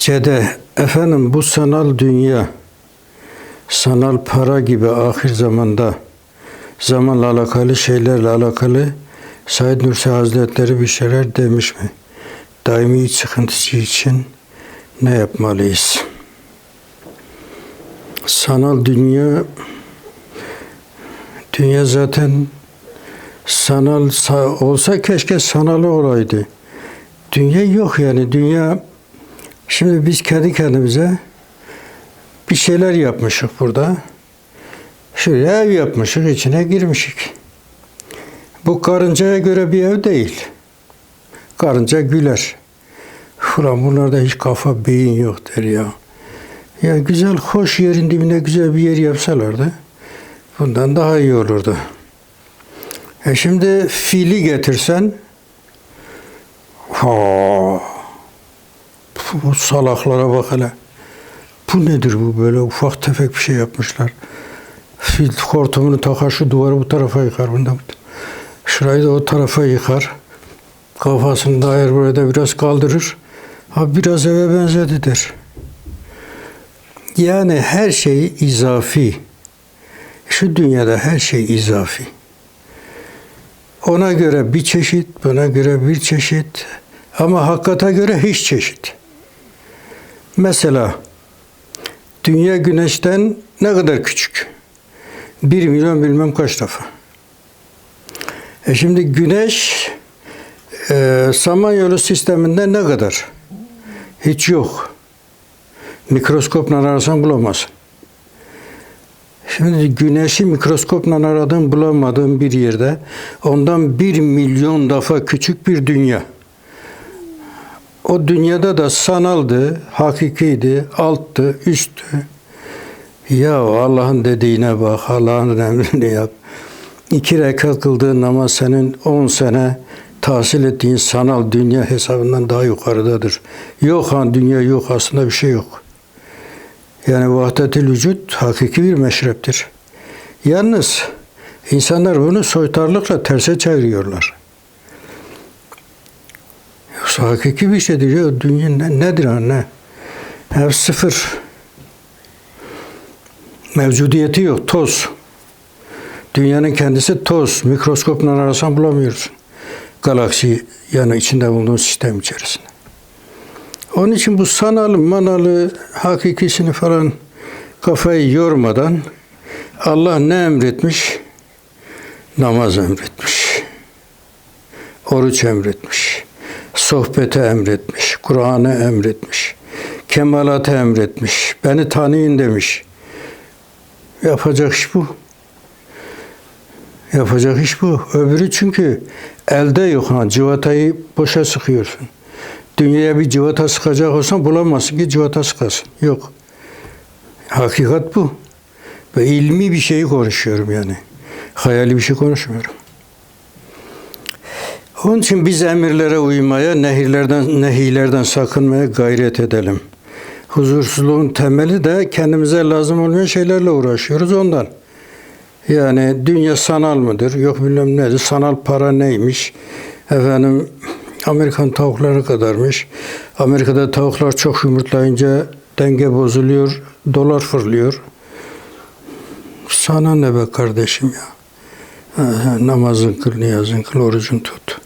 Cede, efendim bu sanal dünya, sanal para gibi ahir zamanda zamanla alakalı şeylerle alakalı Said Nursi Hazretleri bir şeyler demiş mi? Daimi sıkıntısı için ne yapmalıyız? Sanal dünya dünya zaten sanal sa- olsa keşke sanalı olaydı. Dünya yok yani dünya şimdi biz kendi kendimize bir şeyler yapmışık burada. Şuraya ev yapmışık, içine girmişik. Bu karıncaya göre bir ev değil. Karınca güler. Ulan bunlarda hiç kafa, beyin yok der ya. Ya güzel, hoş yerin dibine güzel bir yer yapsalardı bundan daha iyi olurdu. E şimdi fili getirsen ha bu salaklara bak hele. Bu nedir bu böyle ufak tefek bir şey yapmışlar. Fil hortumunu takar şu duvarı bu tarafa yıkar. Bundan. Şurayı da o tarafa yıkar. Kafasını dair burada biraz kaldırır. Ha biraz eve benzedi der. Yani her şey izafi. Şu dünyada her şey izafi. Ona göre bir çeşit, buna göre bir çeşit. Ama hakikate göre hiç çeşit. Mesela dünya güneşten ne kadar küçük? Bir milyon bilmem kaç defa. E şimdi güneş e, Samanyolu sisteminde ne kadar? Hiç yok. Mikroskopla arasan bulamazsın. Şimdi güneşi mikroskopla aradığın bulamadığın bir yerde ondan bir milyon defa küçük bir dünya. O dünyada da sanaldı, hakikiydi, alttı, üsttü. Ya Allah'ın dediğine bak, Allah'ın emrini yap. İki rekat kıldığın namaz senin on sene tahsil ettiğin sanal dünya hesabından daha yukarıdadır. Yok han dünya yok aslında bir şey yok. Yani vahdetül vücut hakiki bir meşreptir. Yalnız insanlar bunu soytarlıkla terse çeviriyorlar. Hakiki bir şeydir. Ya, dünya ne, nedir anne? Hep sıfır. Mevcudiyeti yok, toz. Dünyanın kendisi toz. Mikroskopla arasan bulamıyorsun. Galaksi yani içinde bulunduğun sistem içerisinde. Onun için bu sanalı manalı hakikisini falan kafayı yormadan Allah ne emretmiş? Namaz emretmiş. Oruç emretmiş. Sohbete emretmiş. Kur'an'ı emretmiş. Kemalatı emretmiş. Beni tanıyın demiş. Yapacak iş bu. Yapacak iş bu. Öbürü çünkü elde yok. Ha, civatayı boşa sıkıyorsun. Dünyaya bir civata sıkacak olsan bulamazsın ki civata sıkasın. Yok. Hakikat bu. Ve ilmi bir şeyi konuşuyorum yani. Hayali bir şey konuşmuyorum. Onun için biz emirlere uymaya, nehirlerden, nehilerden sakınmaya gayret edelim. Huzursuzluğun temeli de kendimize lazım olmayan şeylerle uğraşıyoruz ondan. Yani dünya sanal mıdır? Yok bilmem nedir. Sanal para neymiş? Efendim Amerikan tavukları kadarmış. Amerika'da tavuklar çok yumurtlayınca denge bozuluyor, dolar fırlıyor. Sana ne be kardeşim ya? Namazın kıl, niyazın kıl, orucun tut.